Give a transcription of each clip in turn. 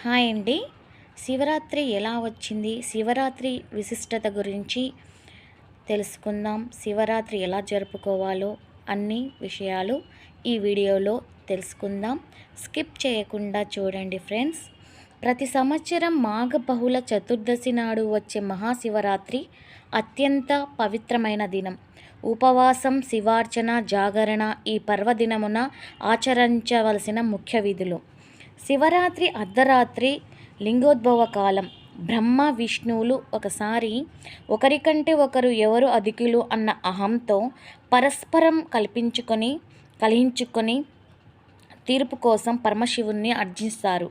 Hi అండి. శివరాత్రి ఎలా వచ్చింది? శివరాత్రి విశిష్టత గురించి తెలుసుకుందాం. శివరాత్రి ఎలా జరుపుకోవాలో అన్ని విషయాలు ఈ వీడియోలో తెలుసుకుందాం. స్కిప్ చేయకుండా చూడండి ఫ్రెండ్స్. ప్రతి సంవత్సరం మాఘ బహుళ చతుర్దశి నాడు వచ్చే మహాశివరాత్రి అత్యంత పవిత్రమైన దినం. ఉపవాసం శివార్చన జాగరణ ఈ పర్వదినమున ఆచరించవలసిన ముఖ్య విధులు. శివరాత్రి అర్ధరాత్రి లింగోద్భవ కాలం. బ్రహ్మ విష్ణువులు ఒకసారి ఒకరికంటే ఒకరు ఎవరు అధికులు అన్న అహంతో పరస్పరం కల్పించుకొని కలిహించుకొని తీర్పు కోసం పరమశివుణ్ణి అర్జిస్తారు.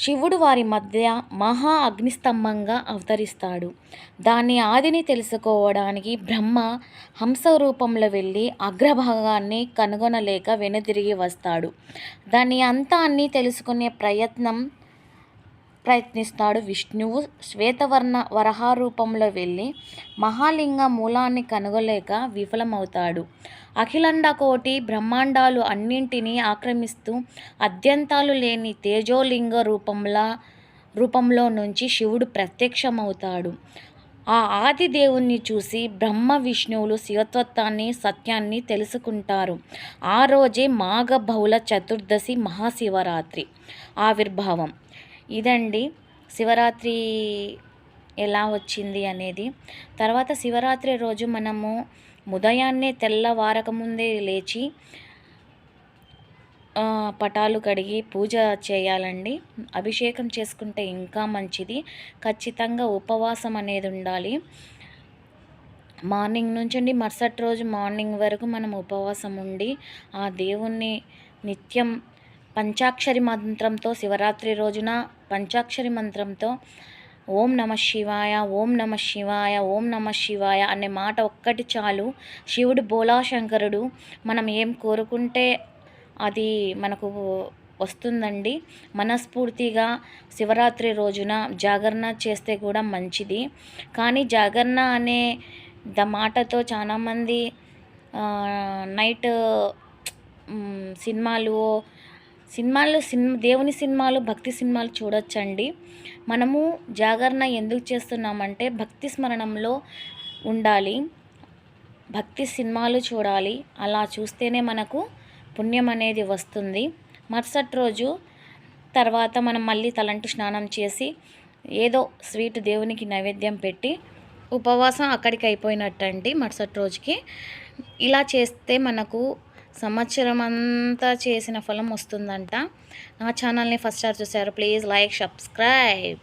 శివుడు వారి మధ్య మహా అగ్నిస్తంభంగా అవతరిస్తాడు. దాని ఆదిని తెలుసుకోవడానికి బ్రహ్మ హంస రూపంలో వెళ్ళి అగ్రభాగాన్ని కనుగొనలేక వెనుదిరిగి వస్తాడు. దాని అంతాన్ని తెలుసుకునే ప్రయత్నం ప్రయత్నిస్తాడు విష్ణువు. శ్వేతవర్ణ వరహారూపంలో వెళ్ళి మహాలింగ మూలాన్ని కనుగొలేక విఫలమవుతాడు. అఖిలండ కోటి బ్రహ్మాండాలు అన్నింటినీ ఆక్రమిస్తూ అద్యంతాలు లేని తేజోలింగ రూపంలా రూపంలో నుంచి శివుడు ప్రత్యక్షమవుతాడు. ఆ ఆది దేవుణ్ణి చూసి బ్రహ్మ విష్ణువులు శివత్వత్వాన్ని సత్యాన్ని తెలుసుకుంటారు. ఆ రోజే మాఘ బహుళ చతుర్దశి మహాశివరాత్రి. ఆవిర్భావం. ఇదండి శివరాత్రి ఎలా వచ్చింది అనేది. తర్వాత శివరాత్రి రోజు మనము ఉదయాన్నే తెల్లవారకముందే లేచి పటాలు కడిగి పూజ చేయాలండి. అభిషేకం చేసుకుంటే ఇంకా మంచిది. ఖచ్చితంగా ఉపవాసం అనేది ఉండాలి. మార్నింగ్ నుంచి మరుసటి రోజు మార్నింగ్ వరకు మనం ఉపవాసం ఉండి ఆ దేవుణ్ణి నిత్యం పంచాక్షరి మంత్రంతో శివరాత్రి రోజున పంచాక్షరి మంత్రంతో ఓం నమ శివాయ ఓం నమ శివాయ ఓం నమ శివాయ అనే మాట ఒక్కటి చాలు. శివుడు బోలాశంకరుడు. మనం ఏం కోరుకుంటే అది మనకు వస్తుందండి. మనస్ఫూర్తిగా శివరాత్రి రోజున జాగరణ చేస్తే కూడా మంచిది. కానీ జాగరణ అనే ద మాటతో చాలామంది నైట్ సినిమాలు సినిమాలు సినిమా దేవుని సినిమాలు భక్తి సినిమాలు చూడొచ్చండి. మనము జాగరణ ఎందుకు చేస్తున్నామంటే భక్తి స్మరణంలో ఉండాలి. భక్తి సినిమాలు చూడాలి. అలా చూస్తేనే మనకు పుణ్యం అనేది వస్తుంది. మరుసటి రోజు తర్వాత మనం మళ్ళీ తలంటి స్నానం చేసి ఏదో స్వీట్ దేవునికి నైవేద్యం పెట్టి ఉపవాసం అక్కడికి అయిపోయినట్టండి మరుసటి రోజుకి. ఇలా చేస్తే మనకు సంవత్సరం అంతా చేసిన ఫలం వస్తుందంట. నా ఛానల్ని ఫస్ట్ సార్ చూసారు ప్లీజ్ లైక్ సబ్స్క్రైబ్.